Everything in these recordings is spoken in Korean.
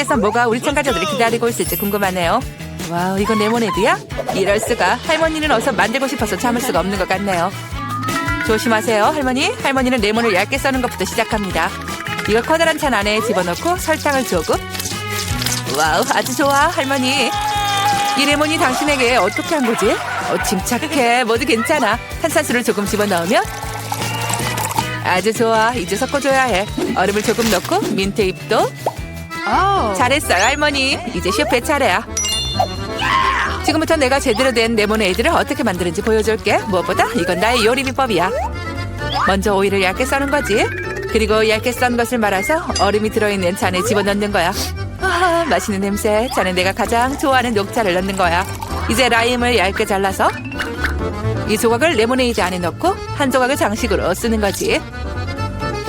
스튜디오에서 뭐가 우리 가족들이 기다리고 있을지 궁금하네요. 와우, 이건 레모네이드야? 이럴 수가. 할머니는 어서 만들고 싶어서 참을 수가 없는 것 같네요. 조심하세요, 할머니. 할머니는 레몬을 얇게 써는 것부터 시작합니다. 이걸 커다란 찬 안에 집어넣고 설탕을 조금. 와우, 아주 좋아, 할머니. 이 레몬이 당신에게 어떻게 한 거지? 어, 침착해. 모두 괜찮아. 탄산수를 조금 집어넣으면 아주 좋아. 이제 섞어줘야 해. 얼음을 조금 넣고 민트 잎도. 잘했어요, 할머니. 이제 셰프의 차례야. 지금부터 내가 제대로 된 레모네이드를 어떻게 만드는지 보여줄게. 무엇보다 이건 나의 요리 비법이야. 먼저 오이를 얇게 써는 거지. 그리고 얇게 썬 것을 말아서 얼음이 들어있는 잔에 집어넣는 거야. 아, 맛있는 냄새. 잔에 내가 가장 좋아하는 녹차를 넣는 거야. 이제 라임을 얇게 잘라서 이 조각을 레모네이드 안에 넣고 한 조각을 장식으로 쓰는 거지.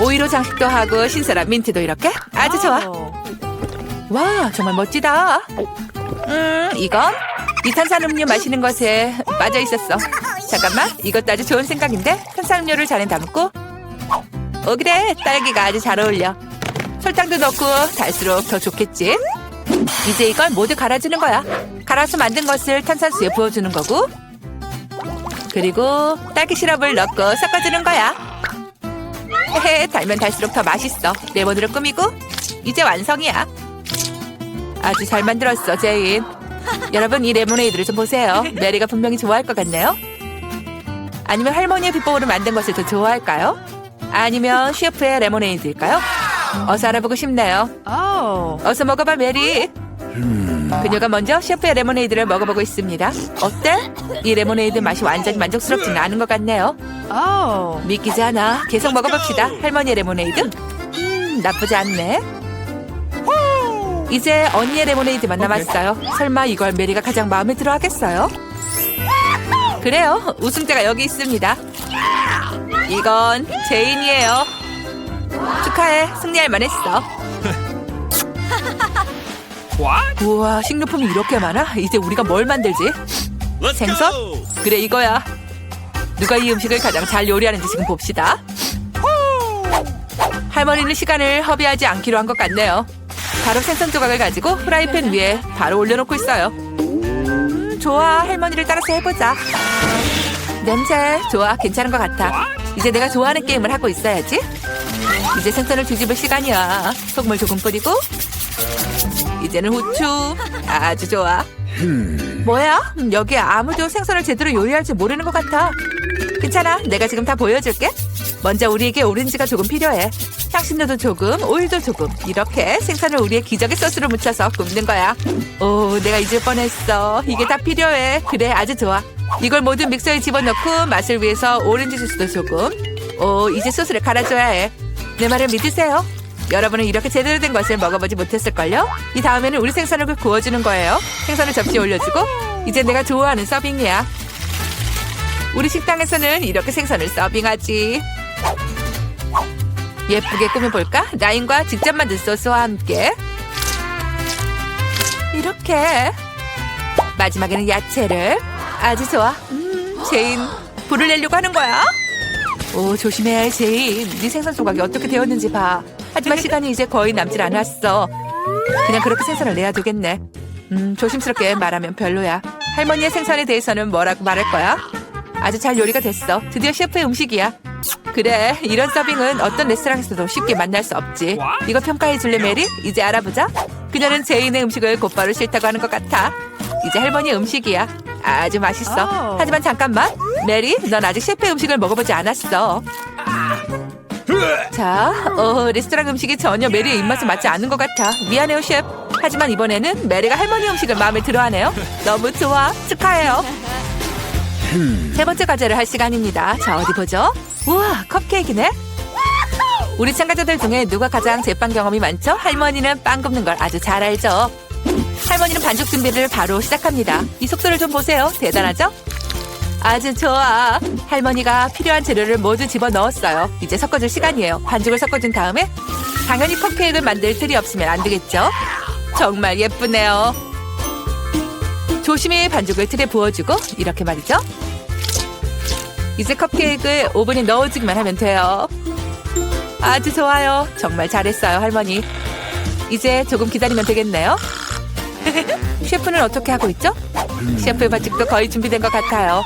오이로 장식도 하고 신선한 민트도 이렇게 아주 좋아. 와 정말 멋지다. 음 이건 이 탄산음료 마시는 것에 빠져 있었어. 잠깐만 이것도 아주 좋은 생각인데 탄산음료를 잔에 담고 어 그래 딸기가 아주 잘 어울려. 설탕도 넣고 달수록 더 좋겠지. 이제 이걸 모두 갈아주는 거야. 갈아서 만든 것을 탄산수에 부어주는 거고 그리고 딸기 시럽을 넣고 섞어주는 거야. 헤헤, 달면 달수록 더 맛있어. 레몬으로 꾸미고 이제 완성이야. 아주 잘 만들었어, 제인. 여러분 이 레모네이드를 좀 보세요. 메리가 분명히 좋아할 것 같네요. 아니면 할머니의 비법으로 만든 것을 더 좋아할까요? 아니면 셰프의 레모네이드일까요? 어서 알아보고 싶네요. 어서 먹어봐, 메리. 그녀가 먼저 셰프의 레모네이드를 먹어보고 있습니다. 어때? 이 레모네이드 맛이 완전히 만족스럽지는 않은 것 같네요. 믿기지 않아. 계속 먹어봅시다. 할머니의 레모네이드. 음, 나쁘지 않네. 이제 언니의 레모네이드만 남았어요. 설마 이걸 메리가 가장 마음에 들어 하겠어요? 그래요. 우승자가 여기 있습니다. 이건 제인이에요. 축하해. 승리할 만했어. 우와, 식료품이 이렇게 많아? 이제 우리가 뭘 만들지? 생선? 그래, 이거야. 누가 이 음식을 가장 잘 요리하는지 지금 봅시다. 할머니는 시간을 허비하지 않기로 한 것 같네요. 바로 생선 조각을 가지고 프라이팬 위에 바로 올려놓고 있어요. 음, 좋아. 할머니를 따라서 해보자. 냄새 좋아. 괜찮은 것 같아. 이제 내가 좋아하는 게임을 하고 있어야지. 이제 생선을 뒤집을 시간이야. 속물 조금 뿌리고 이제는 후추. 아주 좋아. 뭐야? 음, 여기 아무도 생선을 제대로 요리할지 모르는 것 같아. 괜찮아. 내가 지금 다 보여줄게. 먼저 우리에게 오렌지가 조금 필요해. 향신료도 조금, 오일도 조금. 이렇게 생선을 우리의 기적의 소스로 묻혀서 굽는 거야. 오, 내가 잊을 뻔했어. 이게 다 필요해. 그래, 아주 좋아. 이걸 모두 믹서에 집어넣고 맛을 위해서 오렌지 주스도 조금. 오, 이제 소스를 갈아줘야 해. 내 말을 믿으세요. 여러분은 이렇게 제대로 된 것을 먹어보지 못했을걸요? 이 다음에는 우리 생선을 구워주는 거예요. 생선을 접시에 올려주고 이제 내가 좋아하는 서빙이야. 우리 식당에서는 이렇게 생선을 서빙하지. 예쁘게 꾸며볼까? 라인과 직접 만든 소스와 함께 이렇게 마지막에는 야채를 아주 좋아. 음, 제인 불을 내려고 하는 거야? 오 조심해야 해 제인. 네 생선 조각이 어떻게 되었는지 봐. 하지만 시간이 이제 거의 남질 않았어. 그냥 그렇게 생선을 내야 되겠네. 음 조심스럽게 말하면 별로야. 할머니의 생선에 대해서는 뭐라고 말할 거야? 아주 잘 요리가 됐어. 드디어 셰프의 음식이야. 그래 이런 서빙은 어떤 레스토랑에서도 쉽게 만날 수 없지. 이거 평가해 줄래 메리? 이제 알아보자. 그녀는 제인의 음식을 곧바로 싫다고 하는 것 같아. 이제 할머니의 음식이야. 아주 맛있어. 하지만 잠깐만. 메리, 넌 아직 셰프의 음식을 먹어보지 않았어. 자, 어, 레스토랑 음식이 전혀 메리의 입맛에 맞지 않는 것 같아. 미안해요, 셰프. 하지만 이번에는 메리가 할머니 음식을 마음에 들어하네요. 너무 좋아. 축하해요. 세 번째 과제를 할 시간입니다. 자, 어디 보죠? 우와, 컵케이크네? 우리 참가자들 중에 누가 가장 제빵 경험이 많죠? 할머니는 빵 굽는 걸 아주 잘 알죠. 할머니는 반죽 준비를 바로 시작합니다. 이 속도를 좀 보세요. 대단하죠? 아주 좋아. 할머니가 필요한 재료를 모두 집어 넣었어요. 이제 섞어줄 시간이에요. 반죽을 섞어준 다음에 당연히 컵케이크를 만들 틀이 없으면 안 되겠죠? 정말 예쁘네요. 조심히 반죽을 틀에 부어주고 이렇게 말이죠. 이제 컵케이크를 오븐에 넣어주기만 하면 돼요. 아주 좋아요. 정말 잘했어요, 할머니. 이제 조금 기다리면 되겠네요. 셰프는 어떻게 하고 있죠? 셰프의 반죽도 거의 준비된 것 같아요.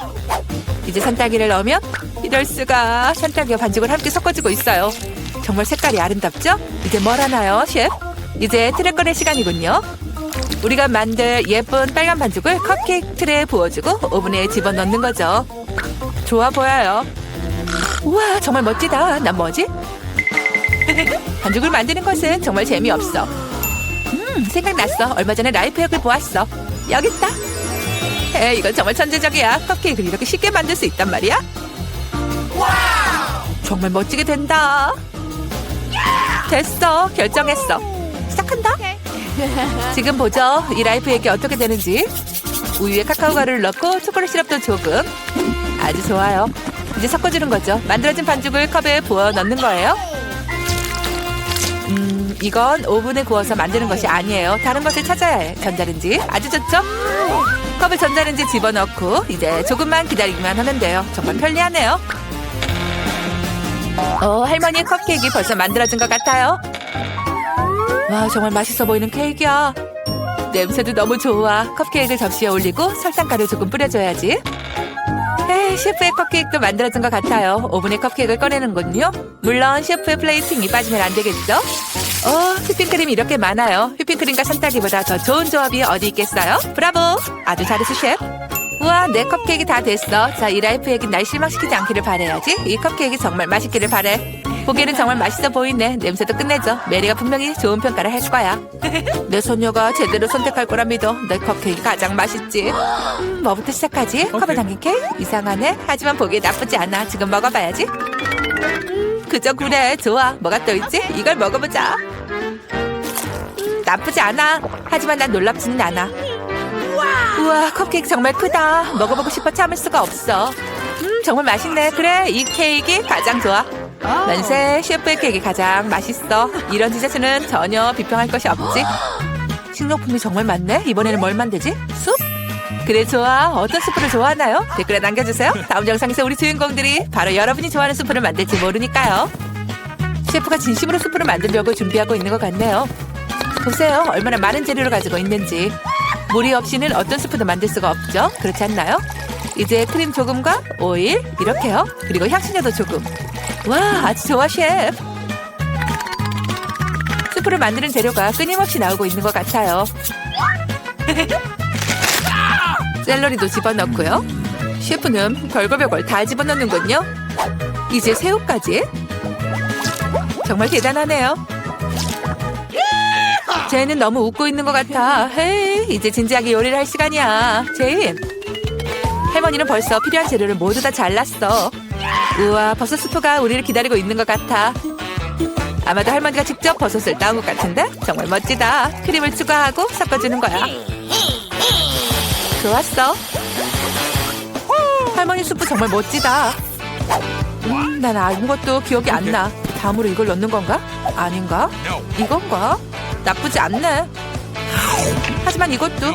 이제 산딸기를 넣으면 이럴 수가 산딸기와 반죽을 함께 섞어주고 있어요. 정말 색깔이 아름답죠? 이제 뭘 하나요, 셰프? 이제 틀에 꺼낼 시간이군요. 우리가 만들 예쁜 빨간 반죽을 컵케이크 틀에 부어주고 오븐에 집어넣는 거죠. 좋아 보여요. 우와, 정말 멋지다. 난 뭐지? 반죽을 만드는 것은 정말 재미없어. 음, 생각났어. 얼마 전에 라이프역을 보았어. 여기 있다. 에, 이건 정말 천재적이야. 컵케이크를 이렇게 쉽게 만들 수 있단 말이야. 정말 멋지게 된다. 됐어. 결정했어. 시작한다. 지금 보죠. 이 라이프에게 어떻게 되는지. 우유에 카카오 가루를 넣고 초콜릿 시럽도 조금. 아주 좋아요. 이제 섞어주는 거죠. 만들어진 반죽을 컵에 부어 넣는 거예요. 음, 이건 오븐에 구워서 만드는 것이 아니에요. 다른 것을 찾아야 해. 전자레인지. 아주 좋죠? 컵에 전자레인지 집어넣고 이제 조금만 기다리기만 하면 돼요. 정말 편리하네요. 어, 할머니의 컵케이크 벌써 만들어진 것 같아요. 와, 정말 맛있어 보이는 케이크야. 냄새도 너무 좋아. 컵케이크를 접시에 올리고 설탕가루 조금 뿌려줘야지. 에이, 셰프의 컵케이크도 만들어진 것 같아요. 오븐에 컵케이크를 꺼내는군요. 물론 셰프의 플레이팅이 빠지면 안 되겠죠? 어, 휘핑크림이 이렇게 많아요. 휘핑크림과 산딸기보다 더 좋은 조합이 어디 있겠어요? 브라보! 아주 잘했어, 셰프. 우와, 내 컵케이크 다 됐어. 자, 이 라이프에게 날 실망시키지 않기를 바래야지. 이 컵케이크 정말 맛있기를 바래. 보기에는 정말 맛있어 보이네. 냄새도 끝내줘. 메리가 분명히 좋은 평가를 할 거야. 내 소녀가 제대로 선택할 거라 믿어. 내 컵케이크 가장 맛있지. 음, 뭐부터 시작하지? 컵에 담긴 케이크? 이상하네. 하지만 보기에 나쁘지 않아. 지금 먹어봐야지. 음, 그저 그래. 좋아. 뭐가 또 있지? 이걸 먹어보자. 음, 나쁘지 않아. 하지만 난 놀랍지는 않아. 우와, 컵케이크 정말 크다. 먹어보고 싶어 참을 수가 없어. 음, 정말 맛있네. 그래, 이 케이크 가장 좋아. 만세, 셰프의 케이크 가장 맛있어. 이런 디저트는 전혀 비평할 것이 없지. 식료품이 정말 많네. 이번에는 뭘 만들지? 숲? 그래, 좋아. 어떤 수프를 좋아하나요? 댓글에 남겨주세요. 다음 영상에서 우리 주인공들이 바로 여러분이 좋아하는 수프를 만들지 모르니까요. 셰프가 진심으로 수프를 만들려고 준비하고 있는 것 같네요. 보세요. 얼마나 많은 재료를 가지고 있는지. 물이 없이는 어떤 스프도 만들 수가 없죠. 그렇지 않나요? 이제 크림 조금과 오일 이렇게요. 그리고 향신료도 조금. 와, 아주 좋아, 셰프. 스프를 만드는 재료가 끊임없이 나오고 있는 것 같아요. 샐러리도 집어넣고요. 셰프는 별걸별걸 다 집어넣는군요. 이제 새우까지. 정말 대단하네요. 제이는 너무 웃고 있는 것 같아. 헤이, 이제 진지하게 요리를 할 시간이야. 제인. 할머니는 벌써 필요한 재료를 모두 다 잘랐어. 우와, 버섯 스프가 우리를 기다리고 있는 것 같아. 아마도 할머니가 직접 버섯을 따온 것 같은데? 정말 멋지다. 크림을 추가하고 섞어주는 거야. 좋았어. 할머니 수프 정말 멋지다. 음, 난 아무것도 기억이 안 나. 다음으로 이걸 넣는 건가? 아닌가? 이건가? 나쁘지 않네. 하지만 이것도.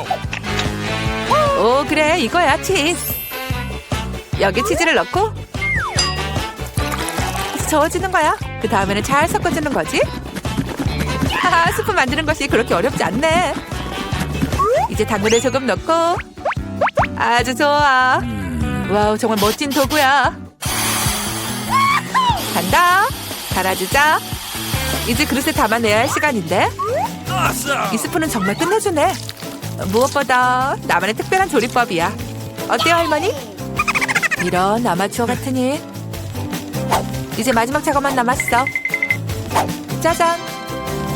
오, 그래. 이거야, 치즈. 여기 치즈를 넣고. 저어주는 거야. 그 다음에는 잘 섞어주는 거지. 하하, 스프 만드는 것이 그렇게 어렵지 않네. 이제 당근을 조금 넣고. 아주 좋아. 와우, 정말 멋진 도구야. 간다. 달아주자. 이제 그릇에 담아내야 할 시간인데. 이 스프는 정말 끝내주네. 무엇보다 나만의 특별한 조리법이야. 어때요, 할머니? 이런 아마추어 같으니. 이제 마지막 작업만 남았어. 짜잔.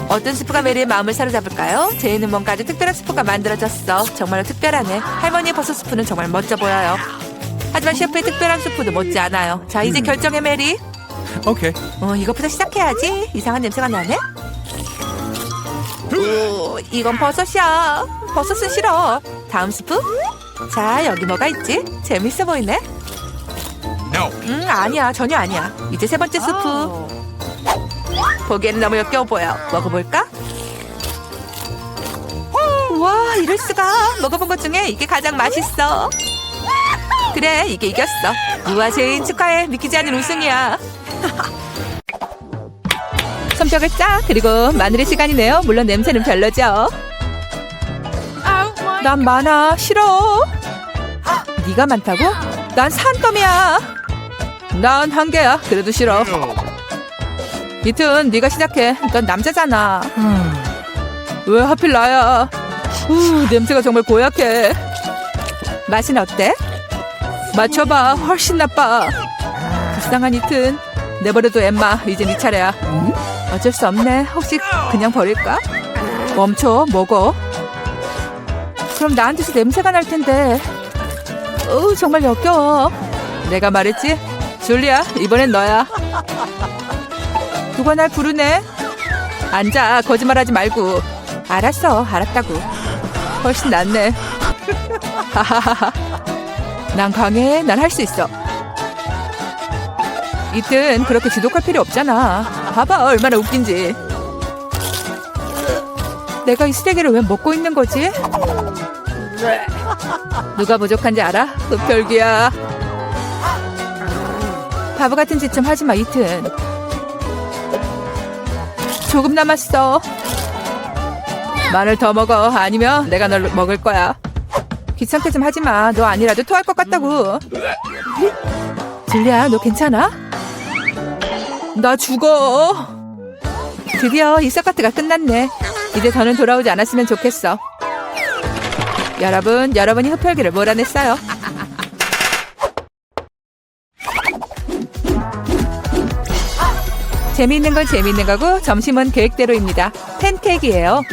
어떤 스프가 메리의 마음을 사로잡을까요? 제이는 뭔가 아주 특별한 스프가 만들어졌어. 정말로 특별하네. 할머니의 버섯 스프는 정말 멋져 보여요. 하지만 셰프의 특별한 스프도 못지 않아요. 자, 이제 결정해, 메리. Okay. 어, 이것부터 시작해야지. 이상한 냄새가 나네. 오, 이건 버섯이야. 버섯은 싫어. 다음 스프? 자, 여기 뭐가 있지? 재밌어 보이네. 음, 아니야. 전혀 아니야. 이제 세 번째 스프. 보기에는 너무 역겨워 보여. 먹어볼까? 와, 이럴 수가. 먹어본 것 중에 이게 가장 맛있어. 그래, 이게 이겼어. 우와, 제인 축하해. 믿기지 않는 우승이야. 척을 쫙 그리고 마늘의 시간이네요. 물론 냄새는 별로죠. 난 많아 싫어. 네가 많다고? 난 산더미야. 난 한 개야. 그래도 싫어. 이튼 네가 시작해. 넌 남자잖아. 왜 하필 나야? 우, 냄새가 정말 고약해. 맛은 어때? 맞춰봐. 훨씬 나빠. 불쌍한 이튼. 내버려둬 엠마. 이제 네 차례야. 어쩔 수 없네. 혹시 그냥 버릴까? 멈춰. 먹어. 그럼 나한테서 냄새가 날 텐데. 어 정말 역겨워. 내가 말했지? 줄리아, 이번엔 너야. 누가 날 부르네? 앉아. 거짓말하지 말고. 알았어. 알았다고. 훨씬 낫네. 하하하하. 난 강해. 난 할 수 있어. 이땐 그렇게 지독할 필요 없잖아. 봐봐. 얼마나 웃긴지. 내가 이 쓰레기를 왜 먹고 있는 거지? 누가 부족한지 알아? 흡혈귀야. 바보 같은 짓 좀 하지 마, 이튼. 조금 남았어. 마늘 더 먹어. 아니면 내가 널 먹을 거야. 귀찮게 좀 하지 마. 너 아니라도 토할 것 같다고. 줄리야, 너 괜찮아? 나 죽어. 드디어 이 서커트가 끝났네. 이제 더는 돌아오지 않았으면 좋겠어. 여러분, 여러분이 흡혈귀를 몰아냈어요. 재미있는 건 재미있는 거고 점심은 계획대로입니다. 팬케이크예요.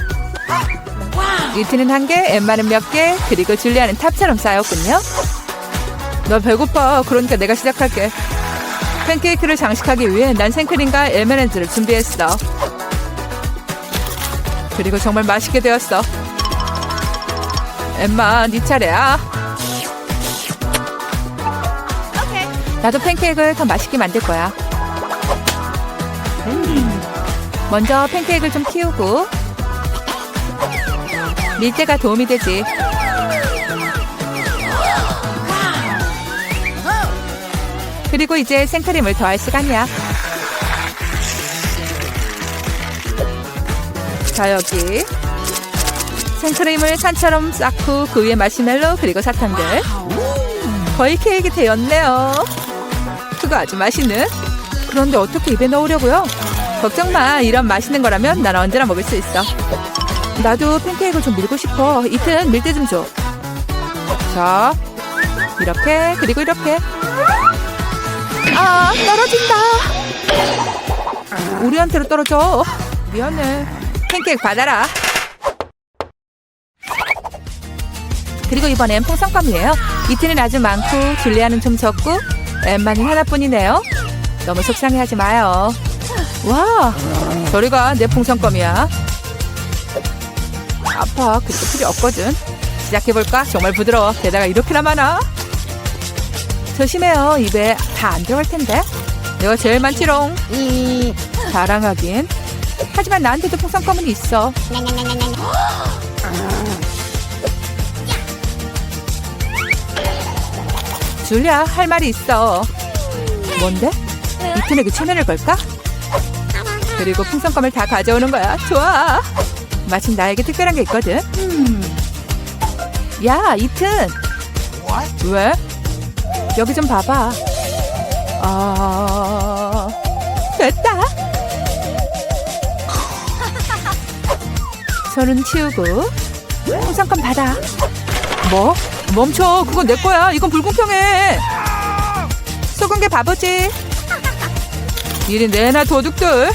이트는 한 개, 엠마는 몇 개, 그리고 줄리아는 탑처럼 쌓였군요. 너 배고파. 그러니까 내가 시작할게. 팬케이크를 장식하기 위해 난 생크림과 엘메렌트를 준비했어. 그리고 정말 맛있게 되었어. 엠마, 네 차례야. 나도 팬케이크를 더 맛있게 만들 거야. 먼저 팬케이크를 좀 키우고 밀대가 도움이 되지. 그리고 이제 생크림을 더할 시간이야. 자 여기 생크림을 산처럼 쌓고 그 위에 마시멜로 그리고 사탕들 거의 케이크 되었네요. 그거 아주 맛있는. 그런데 어떻게 입에 넣으려고요? 걱정 마. 이런 맛있는 거라면 난 언제나 먹을 수 있어. 나도 팬케이크를 좀 밀고 싶어. 이튼 밀대 좀 줘. 자, 이렇게 그리고 이렇게. 아, 떨어진다. 우리한테로 떨어져. 미안해. 팬케이크 받아라. 그리고 이번엔 풍선껌이에요. 이틀은 아주 많고 줄리아는 좀 적고 엠마는 하나뿐이네요. 너무 속상해하지 마요. 와, 저리가 내 풍선껌이야. 아파, 그래도 필요 없거든. 시작해볼까? 정말 부드러워. 게다가 이렇게나 많아. 조심해요. 입에 다 안 들어갈 텐데. 내가 제일 많지롱. 자랑하긴. 하지만 나한테도 풍선껌은 있어. 줄리아 할 말이 있어. 뭔데? 이튼에게 최면을 걸까? 그리고 풍선껌을 다 가져오는 거야. 좋아. 마침 나에게 특별한 게 있거든. 야, 이튼. 왜? 여기 좀 봐봐. 아, 됐다. 손은 치우고 풍선껌 받아. 뭐? 멈춰. 그건 내 거야. 이건 불공평해. 속은 게 바보지. 이리 내나 도둑들.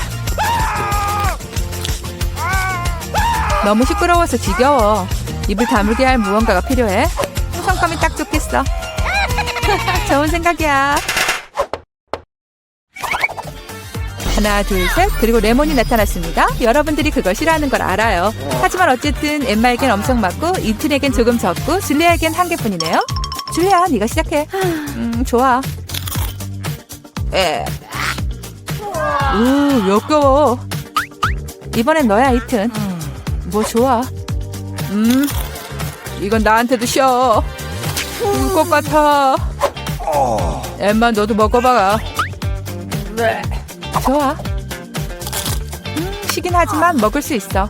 너무 시끄러워서 지겨워. 입을 다물게 할 무언가가 필요해. 풍선껌이 딱 좋겠어. 좋은 생각이야. 하나, 둘, 셋. 그리고 레몬이 나타났습니다. 여러분들이 그걸 싫어하는 걸 알아요. 하지만 어쨌든 엠마에겐 엄청 많고 이틀에겐 조금 적고 줄리아에겐 한 개뿐이네요. 줄리아, 네가 시작해. 음, 좋아. 에. 우, 역겨워. 이번엔 너야, 이튼. 뭐 좋아. 음, 이건 나한테도 쉬어. 울 것 같아. 엠마, 너도 먹어봐. 좋아. 음, 시긴 하지만 먹을 수 있어.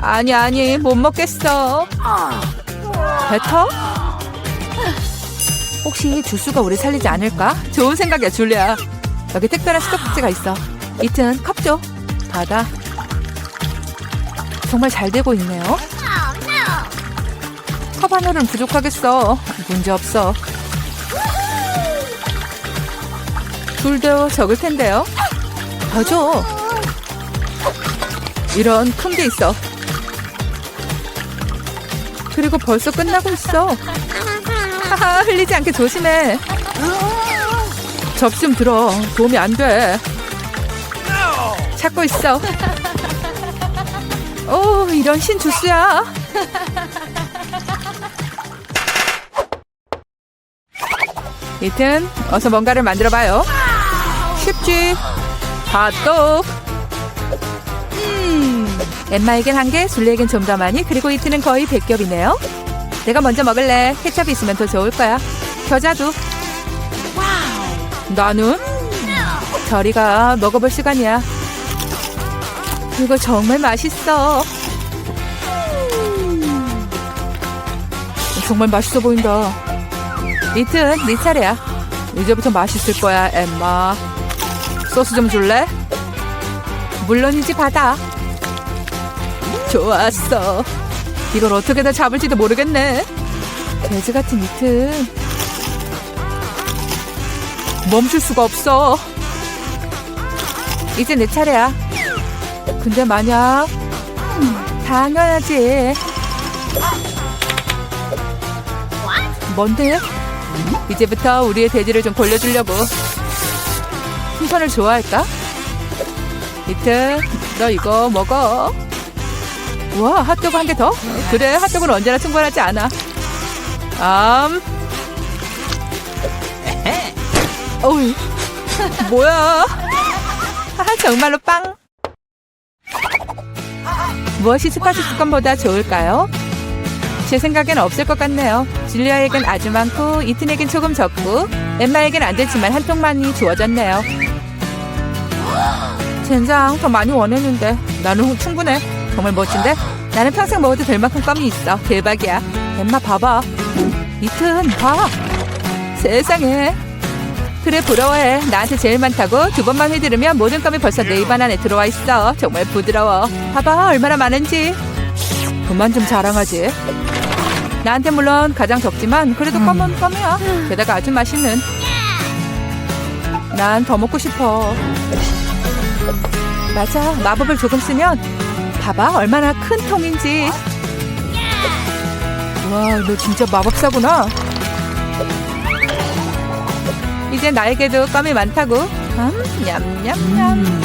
아니 아니 못 먹겠어. 뱉어? 혹시 주스가 우리 살리지 않을까? 좋은 생각이야 줄리아. 여기 특별한 수도꼭지가 있어. 이튼 컵 줘. 받아. 정말 잘 되고 있네요. 컵 하나는 부족하겠어. 문제 없어. 둘도 적을 텐데요. 더 줘. 이런 큰 게 있어. 그리고 벌써 끝나고 있어. 하하, 흘리지 않게 조심해. 접시 좀 들어. 도움이 안 돼. 찾고 있어. 오, 이런 신 주스야. 이튼 어서 뭔가를 만들어봐요. 쉽지? 핫도. 음, 엠마에겐 한 개, 줄리에겐 좀 더 많이, 그리고 이트는 거의 100겹이네요. 내가 먼저 먹을래. 케첩이 있으면 더 좋을 거야. 겨자도. 나는? 저리가 먹어볼 시간이야. 이거 정말 맛있어. 정말 맛있어 보인다. 이튼 네 차례야. 이제부터 맛있을 거야, 엠마. 소스 좀 줄래? 물론이지 받아. 좋았어. 이걸 어떻게 다 잡을지도 모르겠네. 돼지 같은 이튼. 멈출 수가 없어. 이제 내 차례야. 근데 만약 음, 당연하지. 뭔데? 이제부터 우리의 돼지를 좀 골려주려고. 풍선을 좋아할까? 이트, 너 이거 먹어. 와, 핫도그 한 개 더? 그래, 핫도그는 언제나 충분하지 않아. 암. 어이, 뭐야? 하하, 정말로 빵. 무엇이 스파스 뚜껑보다 좋을까요? 제 생각엔 없을 것 같네요. 줄리아에겐 아주 많고 이튼에겐 조금 적고 엠마에겐 안 됐지만 한 통만이 주어졌네요. 젠장 더 많이 원했는데 나는 충분해. 정말 멋진데? 나는 평생 먹어도 될 만큼 껌이 있어. 대박이야. 엠마 봐봐. 이튼 봐. 세상에. 그래 부러워해. 나한테 제일 많다고 두 번만 휘두르면 모든 껌이 벌써 내 입안 안에 들어와 있어. 정말 부드러워. 봐봐 얼마나 많은지. 그만 좀 자랑하지. 나한테 물론 가장 적지만 그래도 껌은 껌이야. 게다가 아주 맛있는. 난 더 먹고 싶어. 맞아. 마법을 조금 쓰면 봐봐 얼마나 큰 통인지. 와, 너 진짜 마법사구나. 이제 나에게도 껌이 많다고. 음, 냠냠냠.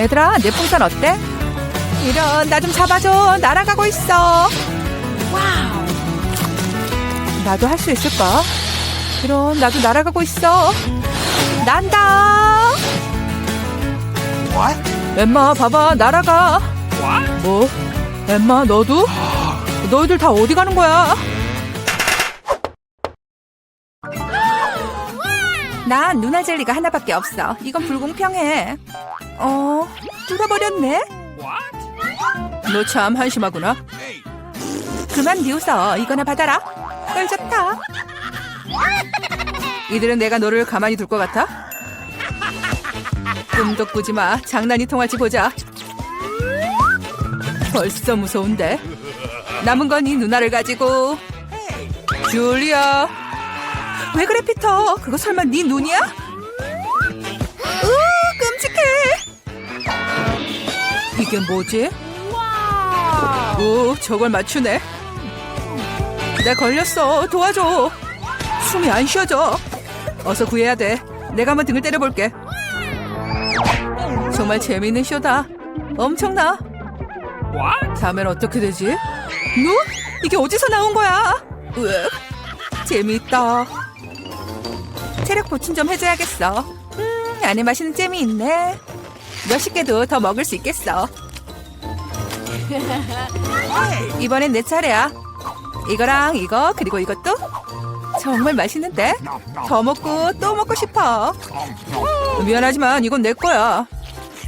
얘들아, 내 풍선 어때? 이런, 나 좀 잡아줘. 날아가고 있어. 나도 할 수 있을까? 이런, 나도 날아가고 있어. 난다. What? 엠마, 봐봐, 날아가. What? 뭐? 엠마, 너도? 너희들 다 어디 가는 거야? 난 누나 젤리가 하나밖에 없어. 이건 불공평해. 어, 뚫어버렸네? 너 참 한심하구나. 그만 비웃어. 이거나 받아라. 꿀 좋다. 이들은 내가 너를 가만히 둘 것 같아? 꿈도 꾸지 마. 장난이 통할지 보자. 벌써 무서운데. 남은 건 이 누나를 가지고. 줄리아. 왜 그래 피터? 그거 설마 네 눈이야? 으 끔찍해. 이게 뭐지? 오 저걸 맞추네. 나 걸렸어. 도와줘. 숨이 안 쉬어져. 어서 구해야 돼. 내가 한번 등을 때려볼게. 정말 재미있는 쇼다. 엄청나. 다음엔 어떻게 되지? 뭐? 이게 어디서 나온 거야? 으 재미있다. 체력 보충 좀 해줘야겠어. 음, 안에 맛있는 잼이 있네. 몇십 개도 더 먹을 수 있겠어. 이번엔 내 차례야. 이거랑 이거 그리고 이것도 정말 맛있는데? 더 먹고 또 먹고 싶어. 미안하지만 이건 내 거야.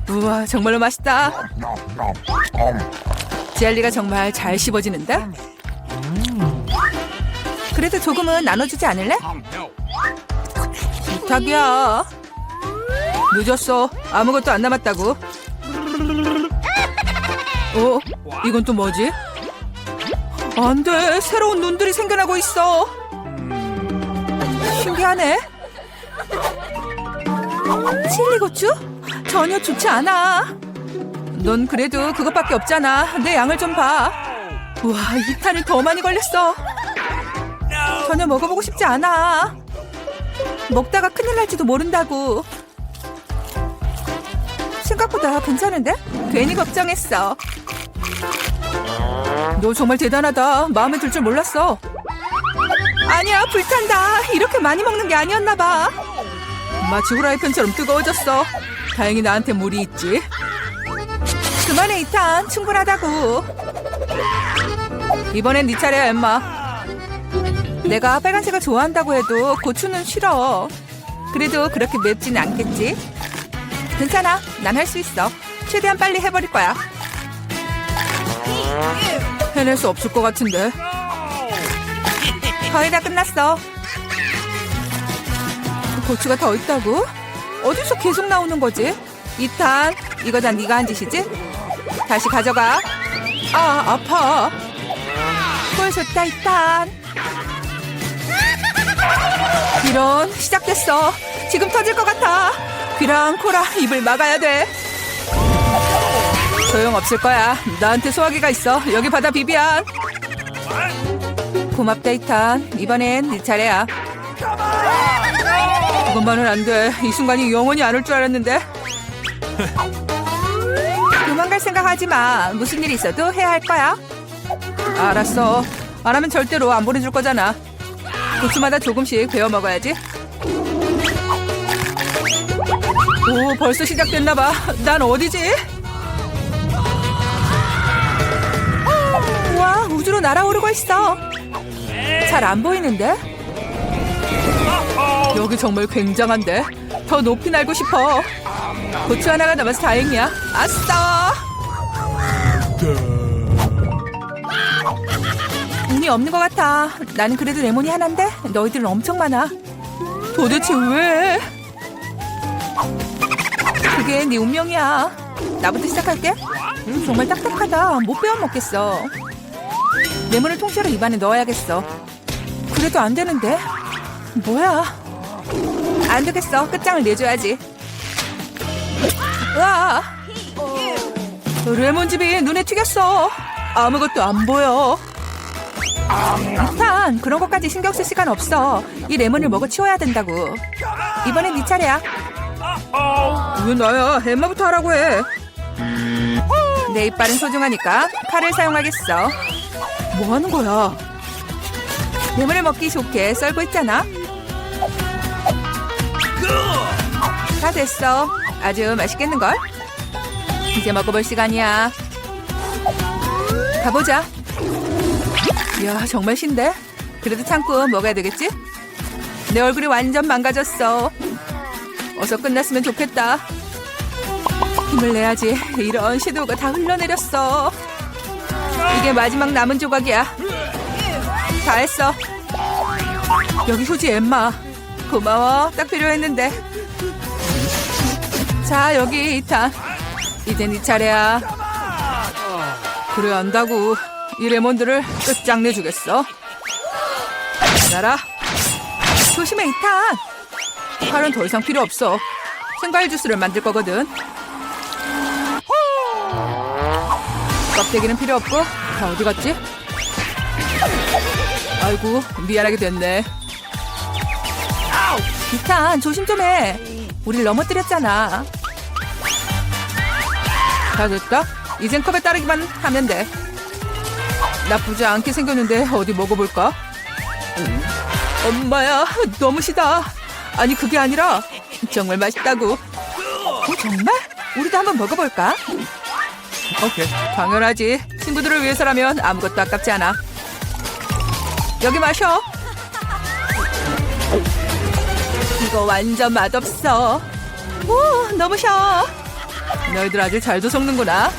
우와, 정말로 맛있다. 젤리가 정말 잘 씹어지는데? 그래도 조금은 나눠주지 않을래? 부탁이야. 늦었어. 아무것도 안 남았다고. 어? 이건 또 뭐지? 안 돼. 새로운 눈들이 생겨나고 있어. 신기하네. 칠리 고추? 전혀 좋지 않아. 넌 그래도 그것밖에 없잖아. 내 양을 좀 봐. 우와, 이 탄이 더 많이 걸렸어. 전혀 먹어보고 싶지 않아. 먹다가 큰일 날지도 모른다고. 생각보다 괜찮은데? 괜히 걱정했어. 너 정말 대단하다. 마음에 들 줄 몰랐어. 아니야, 불탄다. 이렇게 많이 먹는 게 아니었나 봐. 마치 후라이팬처럼 뜨거워졌어. 다행히 나한테 물이 있지. 그만해, 이탄. 충분하다고. 이번엔 네 차례야, 엠마. 내가 빨간색을 좋아한다고 해도 고추는 싫어. 그래도 그렇게 맵지는 않겠지? 괜찮아. 난 할 수 있어. 최대한 빨리 해버릴 거야. 해낼 수 없을 것 같은데. 거의 다 끝났어. 고추가 더 있다고? 어디서 계속 나오는 거지? 이탄, 이거 다 네가 한 짓이지? 다시 가져가. 아, 아파. 꼴 좋다, 이탄. 이런 시작됐어. 지금 터질 것 같아. 귀랑 코라 입을 막아야 돼. 소용 없을 거야. 나한테 소화기가 있어. 여기 받아 비비안. 고맙다 이탄. 이번엔 네 차례야. 그것만은 안 돼. 이 순간이 영원히 안 올 줄 알았는데. 도망갈 생각하지 마. 무슨 일 있어도 해야 할 거야. 알았어. 안 하면 절대로 안 보내줄 거잖아. 고추마다 조금씩 베어 먹어야지. 오, 벌써 시작됐나봐. 난 어디지? 우와, 우주로 날아오르고 있어. 잘 안 보이는데? 여기 정말 굉장한데? 더 높이 날고 싶어. 고추 하나가 남아서 다행이야. 아싸! 운이 없는 것 같아. 나는 그래도 레몬이 하나인데 너희들은 엄청 많아. 도대체 왜? 그게 네 운명이야. 나부터 시작할게. 음, 정말 딱딱하다. 못 빼어 먹겠어. 레몬을 통째로 입안에 넣어야겠어. 그래도 안 되는데. 뭐야? 안 되겠어. 끝장을 내줘야지. 으아! 레몬즙이 눈에 튀겼어. 아무것도 안 보여. 일단 그런 것까지 신경 쓸 시간 없어. 이 레몬을 먹어 치워야 된다고. 이번엔 네 차례야. 왜 나야? 엠마부터 하라고 해. 내 이빨은 소중하니까 칼을 사용하겠어. 뭐 하는 거야? 레몬을 먹기 좋게 썰고 있잖아. 다 됐어. 아주 맛있겠는걸? 이제 먹어볼 시간이야. 가보자. 이야 정말 신데? 그래도 참고 먹어야 되겠지? 내 얼굴이 완전 망가졌어. 어서 끝났으면 좋겠다. 힘을 내야지. 이런 섀도우가 다 흘러내렸어. 이게 마지막 남은 조각이야. 다 했어. 여기 소지 엠마. 고마워. 딱 필요했는데. 자 여기 이탄. 이제 네 차례야. 그래 안다고. 이 레몬들을 끝장내 주겠어. 받아라. 조심해 이탄. 칼은 더 이상 필요 없어. 생과일 주스를 만들 거거든. 껍데기는 필요 없고 다 어디 갔지? 아이고 미안하게 됐네. 이탄 조심 좀 해. 우릴 넘어뜨렸잖아. 다 됐다. 이젠 컵에 따르기만 하면 돼. 나쁘지 않게 생겼는데 어디 먹어볼까? 엄마야 너무 시다. 아니 그게 아니라 정말 맛있다고. 어, 정말? 우리도 한번 먹어볼까? Okay. 당연하지. 친구들을 위해서라면 아무것도 아깝지 않아. 여기 마셔. 이거 완전 맛없어. 오, 너무 셔. 너희들 아주 잘도 속는구나.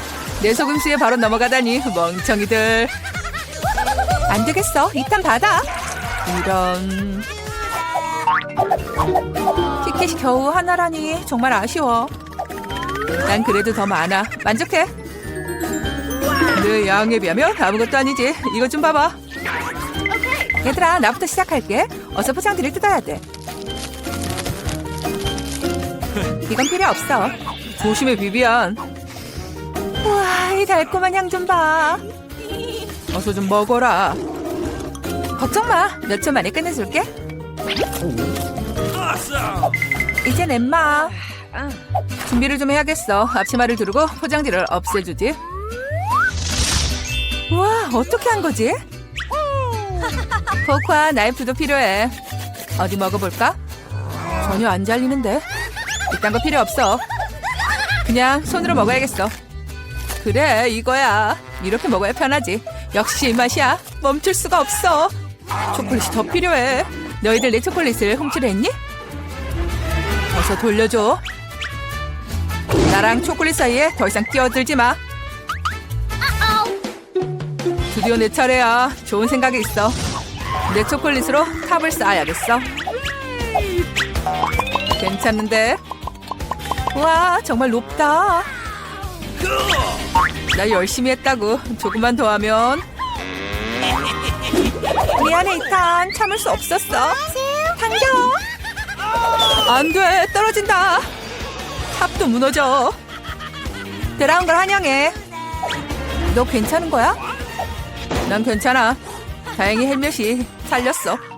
내 속임수에 바로 넘어가다니 멍청이들. 안 되겠어. 이탄 받아. 이런. 티켓이 겨우 하나라니 정말 아쉬워. 난 그래도 더 많아. 만족해. 내 양에 비하면 아무것도 아니지. 이것 좀 봐봐. 얘들아, 나부터 시작할게. 어서 포장지를 뜯어야 돼. 이건 필요 없어. 조심해, 비비안. 우와, 이 달콤한 향 좀 봐. 어서 좀 먹어라. 걱정 마. 몇 초 만에 끝내줄게. 이젠 엠마. 준비를 좀 해야겠어. 앞치마를 두르고 포장지를 없애주지. 우와, 어떻게 한 거지? 포크와 나이프도 필요해. 어디 먹어볼까? 전혀 안 잘리는데. 이딴 거 필요 없어. 그냥 손으로 먹어야겠어. 그래, 이거야. 이렇게 먹어야 편하지. 역시 이 맛이야. 멈출 수가 없어. 초콜릿이 더 필요해. 너희들 내 초콜릿을 훔치려 했니? 어서 돌려줘. 나랑 초콜릿 사이에 더 이상 끼어들지 마. 드디어 내 차례야. 좋은 생각이 있어. 내 초콜릿으로 탑을 쌓아야겠어. 괜찮은데? 와, 정말 높다. 나 열심히 했다고. 조금만 더 하면. 미안해, 이탄. 참을 수 없었어. 당겨. 안 돼, 떨어진다. 탑도 무너져. 들어온 걸 환영해. 너 괜찮은 거야? 난 괜찮아. 다행히 헬멧이 살렸어.